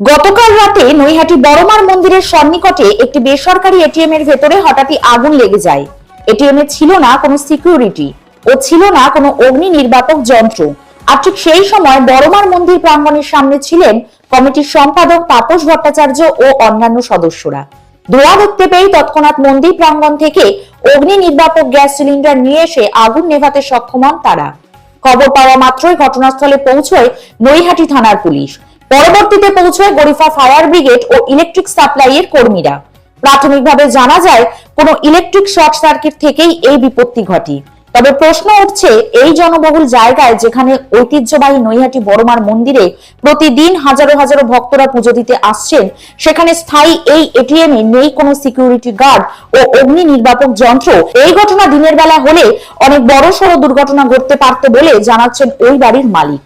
গতকাল রাতে নৈহাটি বড়মার মন্দিরের সন্নিকটে একটি বেসরকারি এটিএম এর ভেতরে হঠাৎই আগুন লেগে যায়। এটিএম এ ছিল না কোনো সিকিউরিটি ও ছিল না কোনো অগ্নি নির্বাপক যন্ত্র। আর ঠিক সেই সময় বড়মার মন্দির প্রাঙ্গণের সামনে ছিলেন কমিটির সম্পাদক তাপস ভট্টাচার্য ও অন্যান্য সদস্যরা। ধোঁয়া দেখতে পেয়ে তৎক্ষণাৎ মন্দির প্রাঙ্গণ থেকে অগ্নি নির্বাপক গ্যাস সিলিন্ডার নিয়ে এসে আগুন নেভাতে সক্ষম হন তারা। খবর পাওয়া মাত্রই ঘটনাস্থলে পৌঁছয় নৈহাটি থানার পুলিশ। পরবর্তীতে পৌঁছয় গরিফা ফায়ার ব্রিগেড ও ইলেকট্রিক সাপ্লাই এর কর্মীরা। প্রাথমিকভাবে জানা যায়, কোনো ইলেকট্রিক শর্ট সার্কিট থেকেই এই বিপত্তি ঘটে। তবে প্রশ্ন উঠছে, এই জনবহুল জায়গায় যেখানে ঐতিহ্যবাহী নৈহাটি বড়মার মন্দিরে প্রতিদিন হাজারো হাজারো ভক্তরা পুজো দিতে আসছেন, সেখানে স্থায়ী এই এটিএম এ নেই কোনো সিকিউরিটি গার্ড ও অগ্নি নির্বাপক যন্ত্র। এই ঘটনা দিনের বেলা হলে অনেক বড় সড়ো দুর্ঘটনা ঘটতে পারত বলে জানাচ্ছেন ওই বাড়ির মালিক।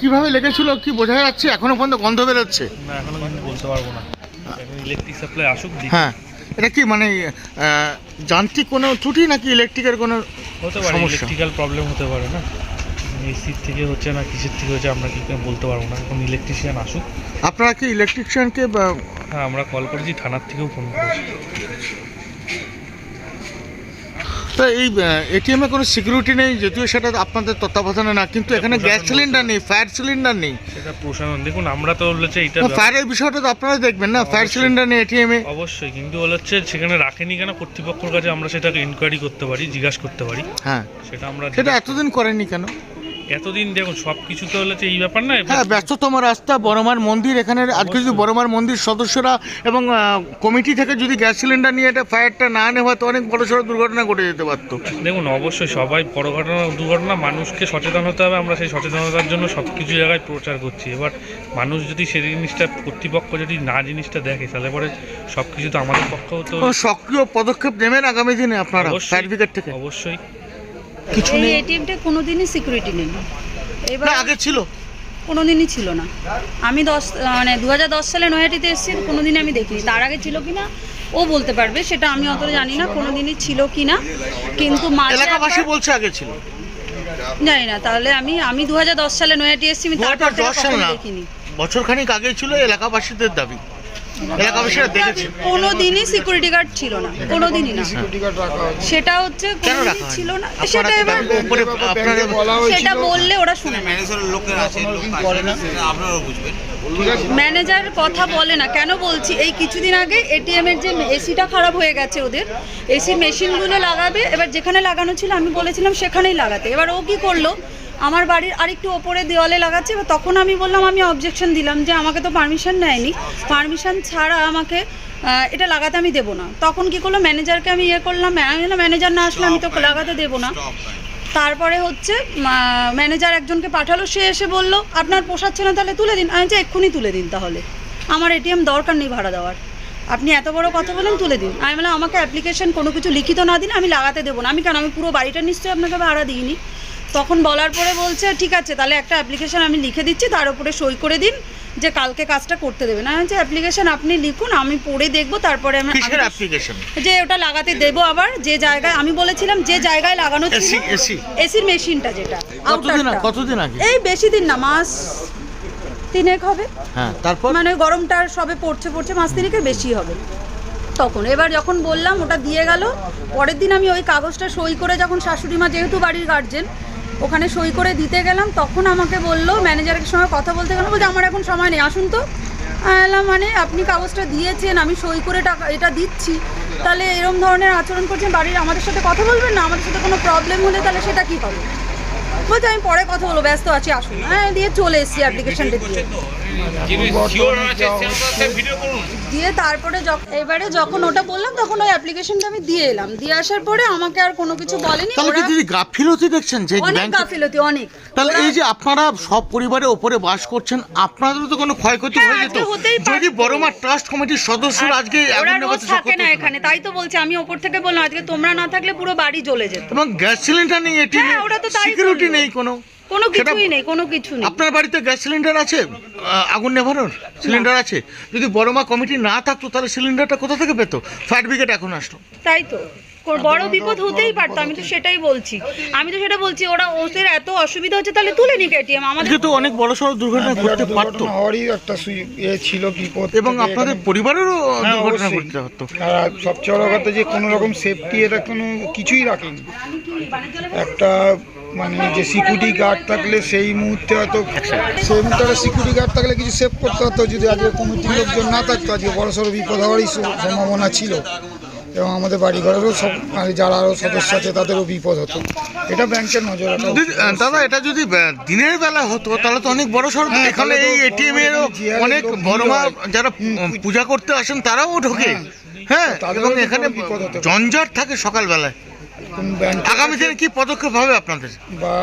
কীভাবে লেগেছিল কি বোঝা যাচ্ছে এখনও পর্যন্ত গন্ধ বেরোচ্ছে? না এখনও কিন্তু বলতে পারব না। ইলেকট্রিক সাপ্লাই আসুক হ্যাঁ এটা কি মানে যান্ত্রিক কোনো ত্রুটি নাকি ইলেকট্রিকের কোনো হতে পারে ইলেকট্রিক্যাল প্রবলেম হতে পারে না। এসির থেকে হচ্ছে না কিসের থেকে হচ্ছে আমরা কি বলতে পারব না। এখন ইলেকট্রিশিয়ান আসুক। আপনারা কি ইলেকট্রিশিয়ানকে হ্যাঁ আমরা কল করেছি থানার থেকেও ফোন করেছি। তা এই এটিএম এ কোনো সিকিউরিটি নেই যদিও সেটা আপনাদের তত্ত্বাবধানে না কিন্তু এখানে গ্যাস সিলিন্ডার নেই ফায়ার সিলিন্ডার নেই। সেটা প্রশাসন দেখুন আমরা তো হচ্ছে এইটা ফায়ারের বিষয়টা তো আপনারা দেখবেন না ফায়ার সিলিন্ডার নেই এটিএম এ। অবশ্যই কিন্তু হচ্ছে সেখানে রাখেনি কেন? কর্তৃপক্ষের কাছে আমরা সেটাকে ইনকোয়ারি করতে পারি জিজ্ঞাসা করতে পারি। হ্যাঁ। সেটা আমরা সেটা এতদিন করেনি কেন? এতদিন দেখুন সব কিছু তো হলে এই ব্যাপার না হ্যাঁ ব্যস্ততম রাস্তা বড়মার মন্দির এখানে আজকে যদি বড়মার মন্দির সদস্যরা এবং কমিটি থেকে যদি গ্যাস সিলিন্ডার নিয়ে এটা ফায়ারটা না নেওয়া তো অনেক বড় সড়ো দুর্ঘটনা ঘটে যেতে পারতো। দেখুন অবশ্যই সবাই বড় ঘটনা দুর্ঘটনা মানুষকে সচেতন হতে হবে আমরা সেই সচেতনতার জন্য সব কিছু জায়গায় প্রচার করছি। এবার মানুষ যদি সেই জিনিসটা কর্তৃপক্ষ যদি না জিনিসটা দেখে তাহলে পরে সব কিছু তো আমাদের পক্ষেও তো সক্রিয় পদক্ষেপ নেবেন আগামী দিনে আপনারা ব্রিগেড থেকে? অবশ্যই। কিছু এই নেই। এটিএমটা কোনোদিনই সিকিউরিটি নেই। এবার না আগে ছিল। কোনোদিনই ছিল না। আমি দশ মানে দু হাজার দশ সালে নয়াটিতে এসেছি কোনোদিনই আমি দেখিনি। তার আগে ছিল কি না ও বলতে পারবে সেটা আমি অত জানি না কোনোদিনই ছিল কি না কিন্তু মাঝে এলাকাবাসী একবার- বলছে আগে ছিল। জানি না তাহলে আমি আমি দু হাজার দশ সালে নয়াটি এসেছি আমি তারপর থেকে দশ সাল কখনো না দেখিনি। বছর খানিক আগে ছিল এলাকাবাসীদের দাবি। দেখেছে? কোনোদিনই সিকিউরিটি গার্ড ছিল না কোনোদিনই না। সেটা হচ্ছে কেন ছিল না। আপনারা সেটা এবার সেটা বললে ওরা শুনে না? ম্যানেজার কথা বলে না কেন বলছি? এই কিছুদিন আগে এটিএম এর যে এসিটা খারাপ হয়ে গেছে ওদের এসি মেশিনগুলো লাগাবে এবার যেখানে লাগানো ছিল আমি বলেছিলাম সেখানেই লাগাতে। এবার ও কি করল? আমার বাড়ির আরেকটু ওপরে দেওয়ালে লাগাচ্ছে এবার তখন আমি বললাম আমি অবজেকশন দিলাম যে আমাকে তো পারমিশন নেয়নি। পারমিশন ছাড়া আমাকে এটা লাগাতে আমি দেবো না। তখন কি করল? ম্যানেজারকে আমি ইয়ে করলাম ম্যানেজার না আসলে আমি তো লাগাতে দেবো না। তারপরে হচ্ছে ম্যানেজার একজনকে পাঠালো, সে এসে বলল, আপনার পোষাচ্ছে না, তাহলে তুলে দিন। আমি যে এক্ষুনি তুলে দিন তাহলে। আমার এটিএম দরকার নেই ভাড়া দেওয়ার। আপনি এত বড় কথা বলেন, তুলে দিন। আমি বললাম, আমাকে অ্যাপ্লিকেশন কোনো কিছু লিখিত না দিন, আমি লাগাতে দেবো না। আমি কেন, আমি পুরো বাড়িটা নিশ্চয়ই আপনাকে ভাড়া দিইনি। তখন বলার পরে বলছে, ঠিক আছে, তাহলে একটা অ্যাপ্লিকেশন আমি লিখে দিচ্ছি, তার উপরে সই করে দিন। যে কালকে কাজটা করতে দেবেন আমি বলছি অ্যাপ্লিকেশন আপনি লিখুন আমি পড়ে দেখব তারপরে আমি কিসের অ্যাপ্লিকেশন যে ওটা লাগাতে দেবো আবার যে জায়গায় আমি বলেছিলাম যে জায়গায় লাগানো ছিল এসি এসি। এসির মেশিনটা যেটা কতদিন। কতদিন আগে? এই বেশি দিন না মাস তিনেক হবে। হ্যাঁ তারপর? মানে গরমটা সবে পড়ছে পড়ছে মাস তিনেকের বেশি হবে। তখন এবার যখন বললাম ওটা দিয়ে গেল পরের দিন আমি ওই কাগজটা সই করে যখন শাশুড়ি মা যেহেতু বাড়ির গার্জেন ওখানে সই করে দিতে গেলাম, তখন আমাকে বলল ম্যানেজারের সঙ্গে কথা বলতে গেলাম, বলছে আমার এখন সময় নেই, আসুন তো। এলাম মানে আপনি কাগজটা দিয়েছেন, আমি সই করে টাকা, এটা দিচ্ছি। তাহলে এরম ধরনের আচরণ করছেন, বাড়ির আমাদের সাথে কথা বলবেন না? আমাদের সাথে কোনো প্রবলেম হলে তাহলে সেটা কী হবে? বলছে, আমি পরে কথা বলব, ব্যস্ত আছি, আসুন। হ্যাঁ দিয়ে চলে এসেছি অ্যাপ্লিকেশনটা দিয়ে। দিয়ে তারপরে এবারে যখন ওটা বললাম তখন ওই অ্যাপ্লিকেশনটা আমি দিয়ে এলাম। দিয়ে আসার পরে আমাকে আর কোনো কিছু বলেনি। তাহলে কি দিদি গাফিলতি দেখছেন যে অনেক গাফিলতি অনেক। তাহলে এই যে আপনারা সব পরিবারের ওপরে বাস করছেন আপনাদেরও তো কোনো ক্ষয়ক্ষতি হ্যাঁ, হয়ে যেত। যদি বড়মা ট্রাস্ট কমিটির সদস্যরা আজকে থাকে না এখানে তাই তো বলছি আমি ওপর থেকে বললাম আজকে তোমরা না থাকলে পুরো বাড়ি জ্বলে যেত। এবং গ্যাস সিলিন্ডার নেই এটি হ্যাঁ, ওরা তো তাই সিকিউরিটি নেই কোনো। কোনো কিছুই নেই কোনো কিছু নেই। আপনার বাড়িতে গ্যাস সিলিন্ডার আছে? আগুন নেভানোর সিলিন্ডার আছে? যদি বড়মা কমিটি না থাকতো তাহলে সিলিন্ডারটা কোথা থেকে পেতো? ফায়ার ব্রিগেড এখন আসতো তাই তো। বড় বিপদ হতেই পারতো আমি তো সেটাই বলছি। আমি তো সেটা বলছি ওরা ওদের এত অসুবিধা হচ্ছে তাহলে তুলে নিক এটিএম। আমাদের তো অনেক বড় সড়ো দুর্ঘটনা ঘটতে পারতো। হওয়ারই একটা সুই- এ ছিল বিপদ। এবং আপনাদের পরিবারেরও হ্যাঁ, দুর্ঘটনা। ঘটতে হতো আর সবচেয়ে বড় কথা যে কোনো রকম সেফটি এটা কোনো কিছুই রাখেনি। একটা মানে যে সিকিউরিটি গার্ড থাকলে সেই মুহূর্তে হয়তো সেই মুহূর্তে সিকিউরিটি গার্ড থাকলে কিছু সেভ করতে হতো যদি আজকে কমিটির লোকজন না থাকতো আজকে বড় সড়ো বিপদ হওয়ারই সম্ভাবনা ছিল। এবং আমাদের বাড়ি ঘরেরও সব মানে যারা আরও সদস্য আছে তাদেরও বিপদ হতো। এটা ব্যাংকের নজর। দিদি, এটা যদি দিনের বেলা হতো তাহলে তো অনেক বড় সড় হ্যাঁ, এখানে এই এটিএম এর অনেক বড় মা যারা পূজা করতে আসেন তারাও ঢোকে হ্যাঁ তাদেরও এবং এখানে। জঞ্জাট থাকে সকালবেলায়। আগামী দিনে কি পদক্ষেপ হবে আপনাদের?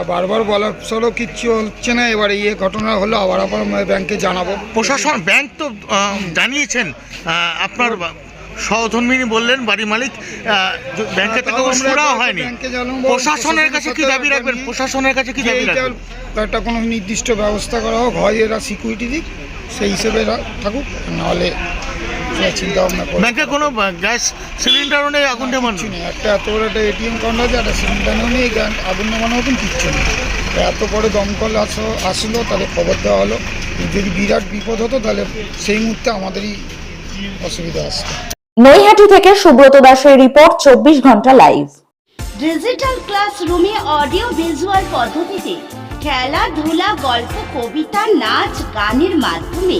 বারবার বলার সরও কিচ্ছু হচ্ছে না। এবার ইয়ে ঘটনা হলো আবার আবার ব্যাংকে জানাব। প্রশাসন ব্যাংক তো জানিয়েছেন আপনার সহধর্মিনী বললেন বাড়ি মালিক আহ, ব্যাংকে থেকে আমরা হয়নি। প্রশাসনের কাছে কি দাবি রাখবেন? প্রশাসনের কাছে কি দাবি রাখবেন? একটা কোনো নির্দিষ্ট ব্যবস্থা করা হোক হয় এরা সিকিউরিটি দিক সেই হিসেবে থাকুক নাহলে চিন্তা ভাবনা করে ব্যাংকে কোনো গ্যাস সিলিন্ডারও নেই আগুন নেমান কিছু নেই। একটা এত বড় একটা এটিএম কাউন্ট আছে একটা সিলিন্ডারও নেই আগুন নেমানো মতন কিচ্ছু নেই। এত পরে দমকল আসো আসলো তাহলে খবর দেওয়া হলো। যদি বিরাট বিপদ হতো তাহলে সেই মুহূর্তে আমাদেরই অসুবিধা আসতো। নৈহাটি থেকে সুব্রত দাসের রিপোর্ট চব্বিশ ঘণ্টা লাইভ। ডিজিটাল ক্লাসরুমে অডিও ভিজুয়াল পদ্ধতিতে খেলাধুলা গল্প কবিতা নাচ গানের মাধ্যমে